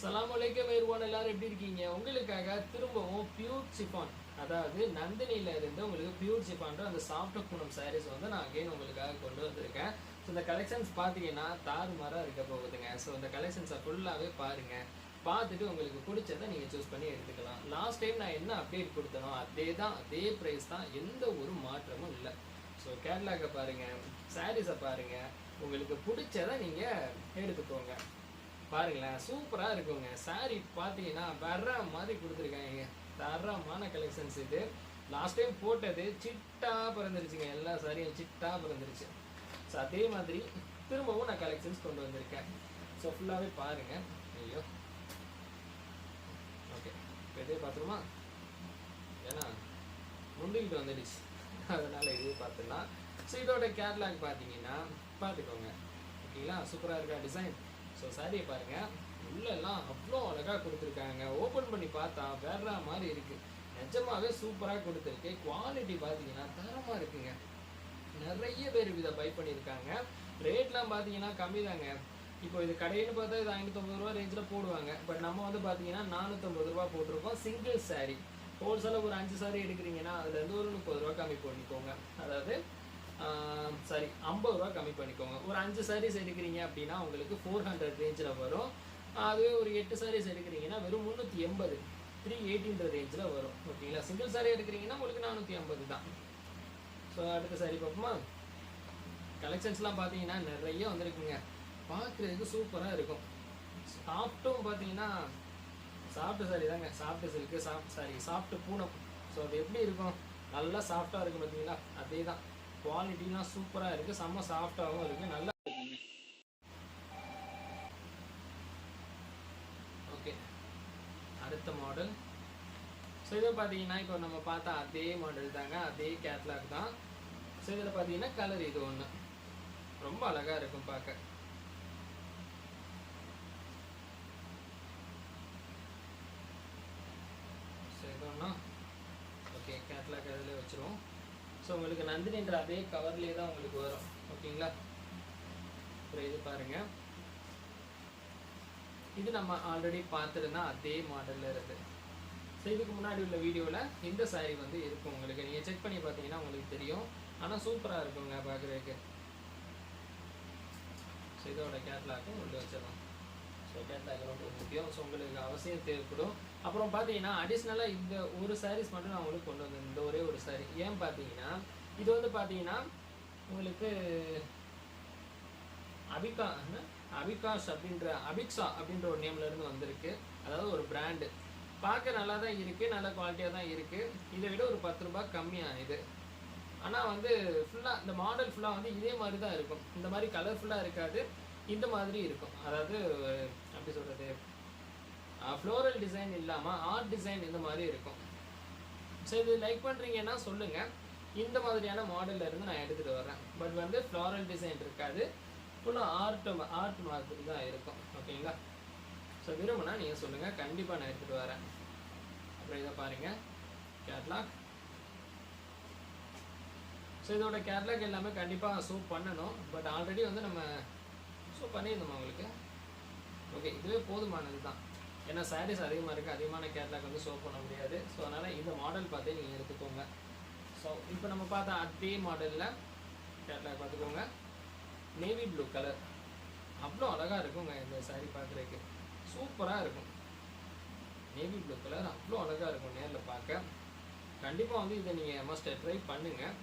சலாம் அலைக்கம் ஏர்வான் எல்லாரும் எப்படி இருக்கீங்க? உங்களுக்காக திரும்பவும் பியூர் சிஃபான் அதாவது நந்தினியில இருந்து உங்களுக்கு பியூர் சிஃபான்ற அந்த சாஃப்ட் குணம் சாரீஸ் வந்து நான் அகைன் உங்களுக்காக கொண்டு வந்திருக்கேன். ஸோ இந்த கலெக்ஷன்ஸ் பார்த்தீங்கன்னா தாறுமாறாக இருக்க போகுதுங்க. ஸோ இந்த கலெக்ஷன்ஸை ஃபுல்லாகவே பாருங்க. பார்த்துட்டு உங்களுக்கு பிடிச்சதை நீங்கள் சூஸ் பண்ணி எடுத்துக்கலாம். லாஸ்ட் டைம் நான் என்ன அப்டேட் கொடுத்தனோ அதே தான் அதே ப்ரைஸ் தான். எந்த ஒரு மாற்றமும் இல்லை. ஸோ கேட்லாக்கை பாருங்கள் சாரீஸை பாருங்க. உங்களுக்கு பிடிச்சதை நீங்கள் எடுத்துக்கோங்க. பாருங்களேன் சூப்பராக இருக்குங்க. சாரி பார்த்தீங்கன்னா வர்ற மாதிரி கொடுத்துருக்காங்க. தரமான கலெக்ஷன்ஸ் இது. லாஸ்ட் டைம் போட்டது சிட்டா பிறந்துருச்சுங்க. எல்லா சாரியும் சிட்டாக பிறந்துருச்சு. ஸோ அதே மாதிரி திரும்பவும் நான் கலெக்ஷன்ஸ் கொண்டு வந்திருக்கேன். ஸோ ஃபுல்லாகவே பாருங்கள் ஐயோ. ஓகே இதே பார்த்துருமா? ஏன்னா முந்திக்கிட்டு வந்துடுச்சு. அதனால் இதே பார்த்துடலாம். ஸோ இதோட கேட்லாக் பார்த்தீங்கன்னா பார்த்துக்கோங்க. ஓகேங்களா சூப்பராக இருக்கா டிசைன் ஸோ சாரியை பாருங்க. உள்ளெல்லாம் அவ்வளோ அழகாக கொடுத்துருக்காங்க. ஓப்பன் பண்ணி பார்த்தா வேற மாதிரி இருக்குது நிஜமாவே சூப்பராக கொடுத்துருக்கு. குவாலிட்டி பார்த்தீங்கன்னா தரமாக இருக்குங்க. நிறைய பேர் இதை பை பண்ணியிருக்காங்க. ரேட்லாம் பார்த்தீங்கன்னா கம்மி தாங்க இப்போ இது கடையில் பார்த்தா இது ஐநூற்றம்பது ரூபா ரேஞ்சில் போடுவாங்க. பட் நம்ம வந்து பார்த்தீங்கன்னா நானூற்றம்பது ரூபா போட்டிருக்கோம். சிங்கிள் சாரீ ஹோல்சேலாக ஒரு அஞ்சு saree எடுக்கிறீங்கன்னா அதுலேருந்து ஒரு முப்பது ரூபா கம்மி பண்ணிக்கோங்க. அதாவது சாரி ஐம்பது ரூபா கம்மி பண்ணிக்கோங்க. ஒரு அஞ்சு சாரீஸ் எடுக்கிறீங்க அப்படின்னா உங்களுக்கு ஃபோர் ஹண்ட்ரட் ரேஞ்சில் வரும். அதுவே ஒரு எட்டு சாரீஸ் எடுக்கிறீங்கன்னா வெறும் முந்நூற்றி எண்பது த்ரீ எயிட்டின்ற ரேஞ்சில் வரும். ஓகேங்களா? சிங்கிள் சாரீ எடுக்கிறீங்கன்னா உங்களுக்கு நானூற்றி ஐம்பது தான். ஸோ அடுத்த சாரீ பார்ப்போமா? கலெக்ஷன்ஸ்லாம் பார்த்தீங்கன்னா நிறைய வந்திருக்குங்க. பார்க்குறதுக்கு சூப்பராக இருக்கும். சாஃப்ட்டும் பார்த்தீங்கன்னா சாஃப்ட் சாரி தாங்க. Soft silk soft sari soft Poonam. So அது எப்படி இருக்கும்? நல்லா சாஃப்டாக இருக்கும் பார்த்தீங்களா? அதே தான் குவாலிட்டிலாம் சூப்பராக இருக்குது செம்ம சாஃப்டாகவும் இருக்குது நல்லா ஓகே. அடுத்த மாடல் ஸோ இதை பார்த்தீங்கன்னா இப்போ நம்ம பார்த்தா அதே மாடல் தாங்க. அதே கேட்லாக் தான். ஸோ இதில் பார்த்தீங்கன்னா கலர் இது ஒன்று ரொம்ப அழகாக இருக்கும் பார்க்க. ஸோ இது ஒன்றா ஓகே கேட்லாக் அதில் வச்சுருவோம். ஸோ உங்களுக்கு நந்தினின்ற அதே கவர்லேயே தான் உங்களுக்கு வரும். ஓகேங்களா அப்புறம் இது பாருங்கள் இது நம்ம ஆல்ரெடி பார்த்துருந்தா அதே மாடலில் இருக்குது ஸோ இதுக்கு முன்னாடி உள்ள வீடியோவில் இந்த saree வந்து இருக்கும் உங்களுக்கு. நீங்கள் செக் பண்ணி பார்த்தீங்கன்னா உங்களுக்கு தெரியும். ஆனால் சூப்பராக இருக்குங்க பார்க்குறதுக்கு. ஸோ இதோட கேட்லாக்கும் உள்ளே வச்சிடலாம். ஸோ கேட்லாக் ரொம்ப முக்கியம் ஸோ உங்களுக்கு அவசியம் தேவைப்படும். அப்புறம் பார்த்தீங்கன்னா அடிஷ்னலாக இந்த ஒரு சாரீஸ் மட்டும் நான் உங்களுக்கு கொண்டு வந்தேன். இந்த ஒரே ஒரு saree. ஏன் பார்த்தீங்கன்னா இது வந்து பார்த்தீங்கன்னா உங்களுக்கு அபிகா என்ன? அபிகாஷ் அப்படின்ற அபிக்ஸா அப்படின்ற ஒரு நேம்ல இருந்து வந்திருக்கு. அதாவது ஒரு பிராண்டு பார்க்க நல்லா தான் இருக்குது நல்ல குவாலிட்டியாக தான் இருக்குது இதை விட ஒரு பத்து ரூபாய் கம்மியாக இது ஆனால் வந்து ஃபுல்லாக இந்த மாடல் ஃபுல்லாக வந்து இதே மாதிரி தான் இருக்கும். இந்த மாதிரி கலர்ஃபுல்லாக இருக்காது. இந்த மாதிரி இருக்கும். அதாவது எப்படி சொல்கிறது ஃப்ளோரல் டிசைன் இல்லாமல் ஆர்ட் டிசைன் இந்த மாதிரி இருக்கும். ஸோ இது லைக் பண்ணுறீங்கன்னா சொல்லுங்கள் இந்த மாதிரியான மாடல்ல இருந்து நான் எடுத்துகிட்டு வரேன் பட் வந்து ஃப்ளாரல் டிசைன் இருக்காது. ஃபுல்லாக ஆர்ட் ஆர்ட் மாதிரி தான் இருக்கும். ஓகேங்களா ஸோ விரும்பினா நீங்கள் சொல்லுங்கள் கண்டிப்பாக நான் எடுத்துகிட்டு வரேன் அப்புறம் இதை பாருங்கள் கேட்லாக் ஸோ இதோட கேட்லாக் எல்லாமே கண்டிப்பாக சூப் பண்ணணும். பட் ஆல்ரெடி வந்து நம்ம சூப் பண்ணியிருந்தோம் உங்களுக்கு? ஓகே இதுவே போதுமானது தான் ஏன்னா சாரீஸ் அதிகமாக இருக்குது அதிகமான கேட்லாக் வந்து ஷோ பண்ண முடியாது. ஸோ அதனால் இந்த மாடல் பார்த்தே நீங்கள் எடுத்துக்கோங்க. ஸோ இப்போ நம்ம பார்த்தா அதே மாடலில் கேட்லாக் பார்த்துக்கோங்க. நேவி ப்ளூ கலர் அவ்வளோ அழகாக இருக்குங்க இந்த சாரீ பார்க்குறதுக்கு. சூப்பராக இருக்கும். நேவி ப்ளூ கலர் அவ்வளோ அழகாக இருக்கும் நேரில் பார்க்க. கண்டிப்பாக வந்து இதை நீங்கள் மஸ்ட் ட்ரை பண்ணுங்கள்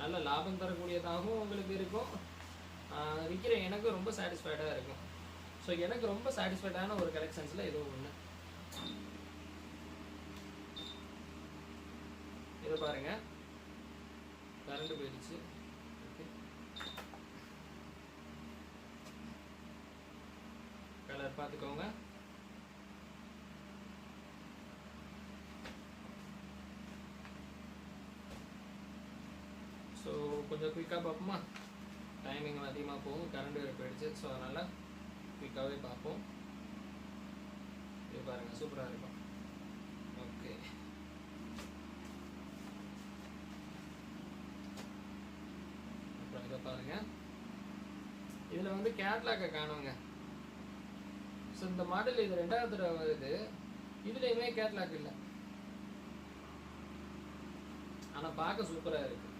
நல்ல லாபம் தரக்கூடியதாகவும் உங்களுக்கு இருக்கும். விற்கிற எனக்கு ரொம்ப சாட்டிஸ்ஃபைடாக இருக்கும். ஸோ எனக்கு ரொம்ப சாட்டிஸ்ஃபைடான ஒரு கலெக்ஷன்ஸில் இதுவும் ஒன்று இதை பாருங்க. கரண்ட் போயிடுச்சு. கலர் பார்த்துக்கோங்க ஸோ கொஞ்சம் குயிக்காக பார்ப்போமா? டைமிங் அதிகமாக போகும். கரண்ட் போயிடுச்சு. ஸோ அதனால் குயிக்காகவே பார்ப்போம் இது பாருங்கள் சூப்பராக இருக்கும் ஓகே அப்புறம் இதை பாருங்கள் இதில் வந்து கேட்லாக்கை காணுங்க ஸோ இந்த மாடல் இது ரெண்டாவது தடவை வருது இதுலேயுமே கேட்லாக் இல்லை ஆனால் பார்க்க சூப்பராக இருக்கு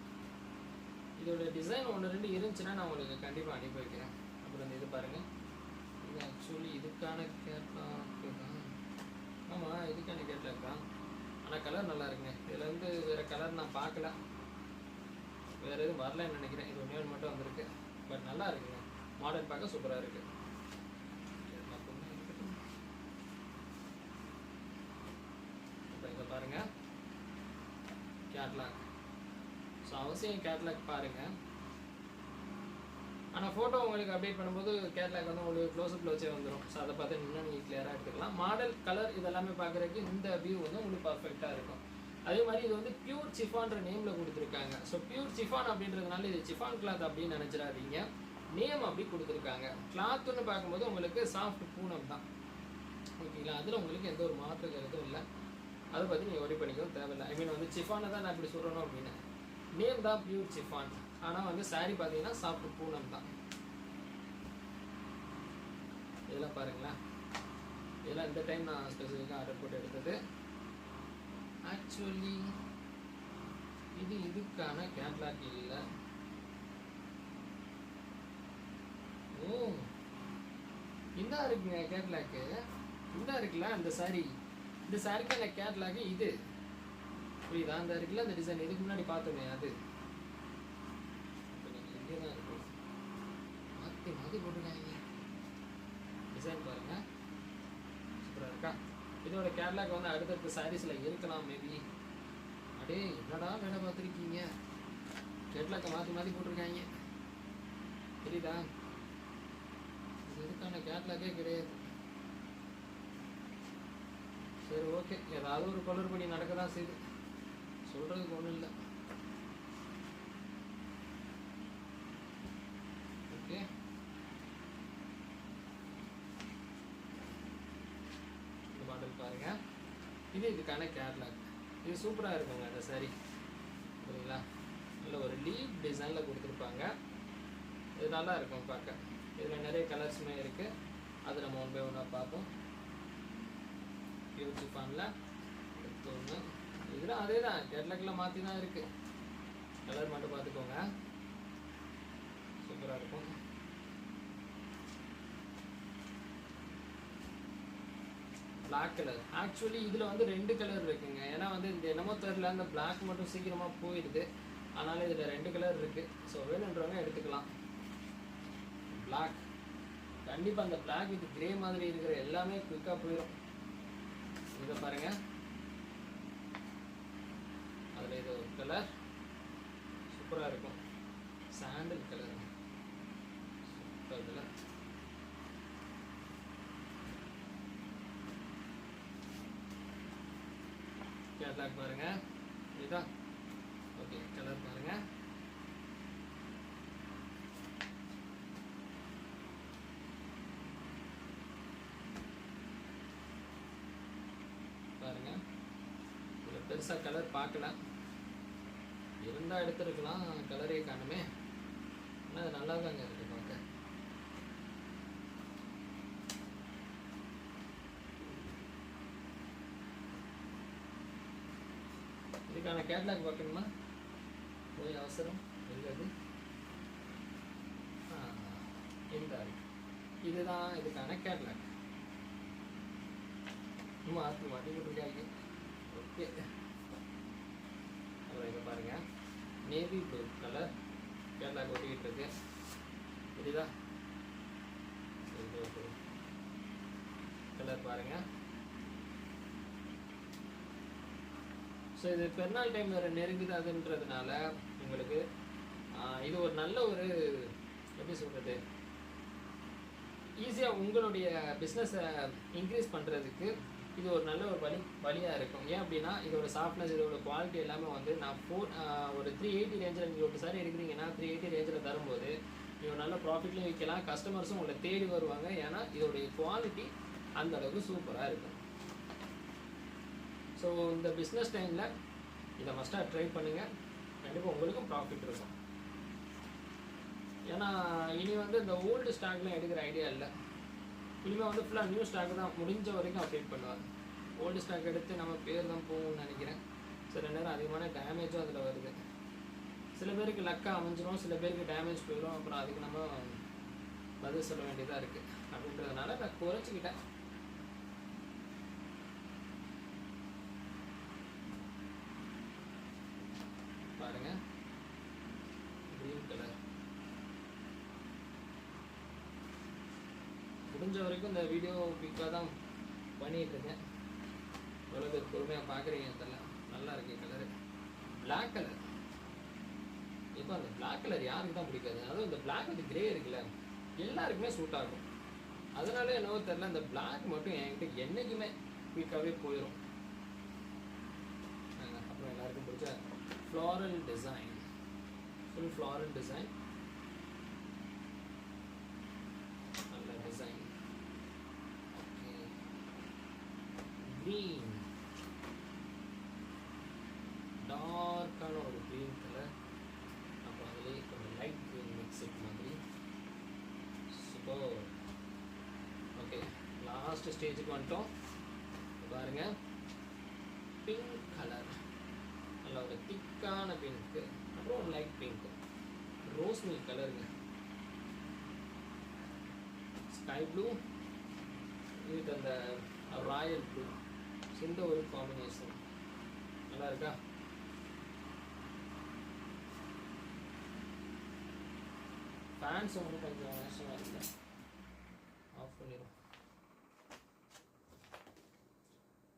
இதோட டிசைன் ஒன்று ரெண்டு இருந்துச்சுன்னா நான் உங்களுக்கு கண்டிப்பாக அனுப்பி வைக்கிறேன் அப்புறம் இந்த இது பாருங்க இது ஆக்சுவலி இதுக்கான கேட்லாக்கு தான் ஆமாம் இதுக்கான கேட்லாக் தான் ஆனால் கலர் நல்லா இருக்குங்க இதில் வந்து வேறு கலர் நான் பார்க்கல வேறு எதுவும் வரலன்னு நினைக்கிறேன். இது ஒன்றே ஒன்று மட்டும் வந்திருக்கு. பட் நல்லா இருக்குங்க மாடல் பார்க்க சூப்பராக இருக்குது இப்போ இதை பாருங்க. கேட்லாக் ஸோ அவசியம் கேட்லாக் பாருங்கள் ஆனால் ஃபோட்டோ உங்களுக்கு அப்டேட் பண்ணும்போது கேட்லாக் வந்து உங்களுக்கு க்ளோஸ்அப்பில் வச்சே வந்துடும் ஸோ அதை பார்த்து இன்னும் நீங்கள் கிளியராக எடுத்துக்கலாம். மாடல் கலர் இதெல்லாமே பார்க்குறதுக்கு இந்த வியூ வந்து உங்களுக்கு பர்ஃபெக்டாக இருக்கும். அதே மாதிரி இது வந்து பியூர் சிஃபான்ற நேமில் கொடுத்துருக்காங்க. ஸோ பியூர் சிஃபான் அப்படின்றதுனால இது சிஃபான் கிளாத் அப்படின்னு நினச்சிடாதீங்க. நேம் அப்படி கொடுத்துருக்காங்க. கிளாத்துன்னு பார்க்கும்போது உங்களுக்கு சாஃப்ட் பூனம் தான். ஓகேங்களா அதில் உங்களுக்கு எந்த ஒரு மாற்று கருத்தும் இல்லை. அதை பற்றி நீங்கள் ஒரி பண்ணிக்கவும் தேவையில்லை. ஐ மீன் வந்து சிஃபானை தான் நான் இப்படி சொல்லணும் அப்படின்னு. நேம் தான் பியூர் சிஃபான் ஆனால் வந்து saree பார்த்தீங்கன்னா சாஃப்ட் பூனம் தான். இதெல்லாம் பாருங்களேன். இதெல்லாம் இந்த டைம் நான் ஸ்பெசிஃபிக்காக ஆர்டர் போட்டு எடுத்தது. ஆக்சுவலி இது இதுக்கான கேட்லாக் இல்லை. ஓ இந்தா இருக்குங்க கேட்லாக்கு இந்தா இருக்குல்ல அந்த சாரி இந்த சாரிக்கான கேட்லாக்கு இது. புரியுதா? அந்த இருக்குல்ல அந்த டிசைன் இதுக்கு முன்னாடி பார்த்தோமே அது. இங்கே தான் இருக்கும் மாற்றி மாற்றி போட்டிருக்காங்க டிசைன் பாருங்கள் சூப்பராக இருக்கா இதோட கேட்லாக் வந்து அடுத்தடுத்த சாரீஸில் இருக்கலாம் மேபி அப்படியே என்னடா வேலை பார்த்துருக்கீங்க கேட்லாக்கை மாற்றி மாற்றி போட்டிருக்காங்க. தெரியுதா இது இதுக்கான கேட்லாக்கே கிடையாது சரி ஓகே. ஏதாவது ஒரு குளறுபடி நடக்க தான் செய்யுது. சொல்கிறதுக்கு ஒன்றும் இல்லை ஓகே இந்த மாடல் பாருங்க இது இதுக்கான கேட்லாக் இது சூப்பராக இருக்குங்க அந்த சரி சரிங்களா நல்ல ஒரு லீப் டிசைனில் கொடுத்துருப்பாங்க. இது நல்லா இருக்கும் பார்க்க. இதில் நிறைய கலர்ஸுமே இருக்குது அது நம்ம ஒன் பை ஒன்னாக பார்ப்போம். பியூர் சிஃபானில் அடுத்து ஒன்று இதெல்லாம் அதே தான் கேட்லாக்கில் மாற்றி தான் இருக்குது கலர் மட்டும் பார்த்துக்கோங்க. சூப்பராக இருக்கும். பிளாக் கலர் ஆக்சுவலி இதில் வந்து ரெண்டு கலர் இருக்குங்க. ஏன்னா வந்து இந்த என்னமோ தெரில அந்த பிளாக் மட்டும் சீக்கிரமாக போயிடுது. அதனால் இதில் ரெண்டு கலர் இருக்குது ஸோ வேணுன்றவங்க எடுத்துக்கலாம். பிளாக் கண்டிப்பாக அந்த பிளாக் வித் கிரே மாதிரி இருக்கிற எல்லாமே குயிக்காக போயிடும் இதை பாருங்க. அதில் இது ஒரு கலர் சூப்பராக இருக்கும். Sandal colour super colour catalogue பாருங்க. இதா ஓகே கலர் பாருங்க. பாருங்க. இதில் பெருசாக கலர் பார்க்கல. இருந்தால் எடுத்துருக்கலாம். கலரே காணுமே. ஆனால் அது நல்லா தாங்க இருக்குது பார்க்க இதுக்கான கேட்லாக் பார்க்கணுமா? போய் அவசரம் எங்கது ஆ இந்த இருக்கு இதுதான் இதுக்கான கேட்லாக் மாற்றி மாட்டி மாட்டிக்கிட்டு ஓகே. அப்புறம் இதை பாருங்கள் நேவி ப்ளூ கலர் கேட்லாக் ஒட்டிக்கிட்டு இருக்கு. புரியுதா? கலர் பாருங்கள் ஸோ இது பெருநாள் டைம் வேறு நெருங்குது அதுன்றதுனால உங்களுக்கு இது ஒரு நல்ல ஒரு எப்படி சொல்கிறது ஈஸியாக உங்களுடைய பிஸ்னஸை இன்க்ரீஸ் பண்ணுறதுக்கு இது ஒரு நல்ல ஒரு வழி வழியாக இருக்கும். ஏன் அப்படின்னா இதோட சாஃப்ட்னஸ் இதோட குவாலிட்டி எல்லாமே வந்து நான் ஃபோர் ஒரு த்ரீ எயிட்டி ரேஞ்சில் நீங்கள் ஒரு சாரி எடுக்கிறீங்கன்னா த்ரீ எயிட்டி ரேஞ்சில் தரும்போது நீங்கள் நல்ல ப்ராஃபிட்லையும் விற்கலாம் கஸ்டமர்ஸும் உங்களை தேடி வருவாங்க. ஏன்னா இதோடைய குவாலிட்டி அந்த அளவுக்கு சூப்பராக இருக்கும். ஸோ இந்த பிஸ்னஸ் டைமில் இதை மஸ்ட்டாக ட்ரை பண்ணுங்கள் கண்டிப்பாக உங்களுக்கும் ப்ராஃபிட் இருக்கும். ஏன்னா இனி வந்து இந்த ஓல்டு ஸ்டாக்லாம் எடுக்கிற ஐடியா இல்லை. இனிமேல் வந்து ஃபுல்லாக நியூ ஸ்டாக் தான் முடிஞ்ச வரைக்கும் அப்டேட் பண்ணுவார் ஓல்டு ஸ்டாக் எடுத்து நம்ம பேர் தான் போகும்னு நினைக்கிறேன். சில நேரம் அதிகமான டேமேஜும் அதில் வருது. சில பேருக்கு லக்காக அமைஞ்சிரும் சில பேருக்கு டேமேஜ் போயிடும் அப்புறம் அதுக்கு நம்ம பதில் சொல்ல வேண்டியதாக இருக்குது அப்படின்றதுனால நான் குறைச்சிக்கிட்டேன். பாருங்க. க்ரீன் கலர் முடிஞ்ச வரைக்கும் இந்த வீடியோ பிக்காக தான் பண்ணிட்டு எவ்வளோ பேர் பொறுமையாக பார்க்குறீங்க தெரியல. நல்லா இருக்கு கலரு பிளாக் கலர் இப்போ அந்த பிளாக் கலர் யாருக்கு தான் பிடிக்காது? அதுவும் இந்த பிளாக் வித் கிரே இருக்குல்ல. எல்லாருக்குமே சூட் ஆகும் அதனால என்னவோ தெரில இந்த பிளாக் மட்டும் என்கிட்ட என்றைக்குமே குயிக்காகவே போயிடும் அப்புறம் எல்லாருக்கும் பிடிச்சா floral design full floral design நல்ல டிசைன் ஓகே க்ரீன் டார்க்கான ஒரு க்ரீன் கலர் அப்போ அதிலே கொஞ்சம் லைட் க்ரீன் மிக்ஸட் மாதிரி. சூப்பர் ஓகே லாஸ்ட் ஸ்டேஜுக்கு வந்துட்டோம். பாருங்க. பிங்க் கலர் நல்ல ஒரு திக்கான பிங்க்கு அப்புறம் லைட் பிங்க் ரோஸ் மில்க் கலருங்க ஸ்கை ப்ளூ இதுக்கு அந்த ராயல் ப்ளூ இந்த ஒரு காம்பினேஷன் நல்லா இருக்கா? ஃபேன்ஸ் வந்து கொஞ்சம் மோசமாக இருக்கு ஆஃப் பண்ணிடும்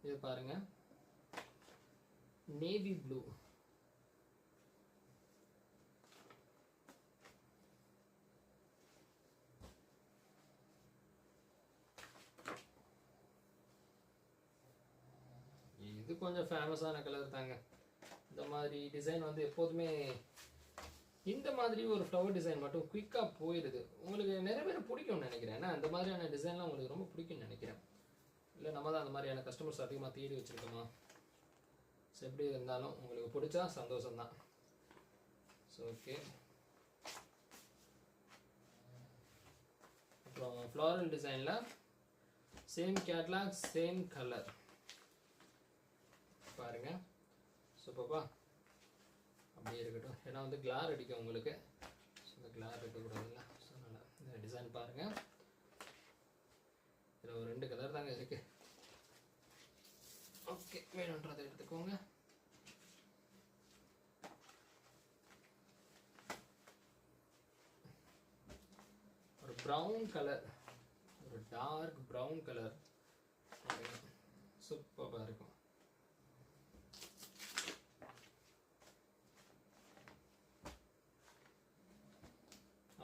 இது பாருங்கள் நேவி ப்ளூ இது கொஞ்சம் ஃபேமஸான கலர் தாங்க. இந்த மாதிரி டிசைன் வந்து எப்போதுமே இந்த மாதிரி ஒரு ஃப்ளவர் டிசைன் மட்டும் குயிக்காக போயிடுது உங்களுக்கு நிறைய பேர் பிடிக்கும்னு நினைக்கிறேன். ஏன்னா அந்த மாதிரியான டிசைன்லாம் உங்களுக்கு ரொம்ப பிடிக்கும்னு நினைக்கிறேன். இல்லை நம்ம தான் அந்த மாதிரியான கஸ்டமர்ஸ் அதிகமாக தேடி வச்சுருக்கோமா? ஸோ எப்படி இருந்தாலும் உங்களுக்கு பிடிச்சா சந்தோஷம்தான். ஸோ ஓகே அப்புறம் ஃப்ளாரல் டிசைனில் சேம் கேட்லாக் சேம் கலர் பாருங்க. சூப்பர்ப்பா அப்படியே இருக்கட்டும். ஏன்னா வந்து கிளார் அடிக்கும் உங்களுக்கு. ஸோ இந்த கிளார் இருக்கக்கூடாதுல்ல. ஸோ நல்லா இந்த டிசைன் பாருங்கள் இதில் ஒரு ரெண்டு கலர் தாங்க இருக்குது ஓகே வேணுன்றதை எடுத்துக்கோங்க ஒரு ப்ரௌன் கலர் ஒரு டார்க் ப்ரௌன் கலர் சூப்பராக இருக்கும்.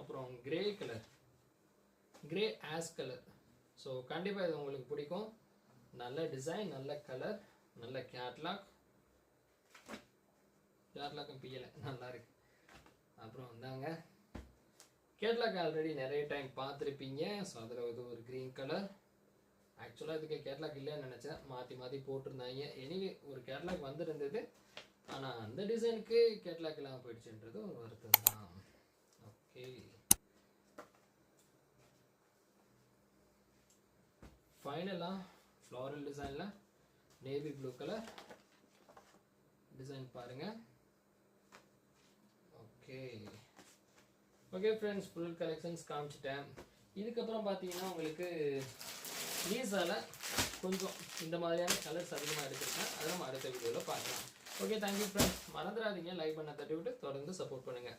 அப்புறம் grey colour grey ash colour so கண்டிப்பாக இது உங்களுக்கு பிடிக்கும். நல்ல டிசைன் நல்ல கலர் நல்ல கேட்லாக் கேட்லாக்கும் பியலை நல்லா இருக்கு. அப்புறம் வந்தாங்க கேட்லாக் ஆல்ரெடி நிறைய டைம் பார்த்துருப்பீங்க. ஸோ அதில் இது ஒரு க்ரீன் கலர் ஆக்சுவலாக இதுக்கு கேட்லாக் இல்லைன்னு நினச்சேன். மாற்றி மாற்றி போட்டிருந்தாங்க. எனிவே ஒரு கேட்லாக் வந்துருந்தது. ஆனால் அந்த டிசைனுக்கு கேட்லாக் இல்லாமல் போயிடுச்சுன்றது ஒரு வருத்தம் தான். ஓகே ஃபைனலாக ஃப்ளாரல் டிசைனில் நேவி ப்ளூ கலர் டிசைன் பாருங்கள் okay okay friends full collections காமிச்சிட்டேன். இதுக்கப்புறம் பார்த்தீங்கன்னா உங்களுக்கு லீஸால் கொஞ்சம் இந்த மாதிரியான கலர்ஸ் அதிகமாக எடுத்துருக்கேன். அதை நம்ம அடுத்த வீடியோவில் பார்க்கலாம். ஓகே தேங்க்யூ ஃப்ரெண்ட்ஸ் மறந்துடாதீங்க. லைக் பண்ண தட்டி விட்டு தொடர்ந்து சப்போர்ட் பண்ணுங்கள்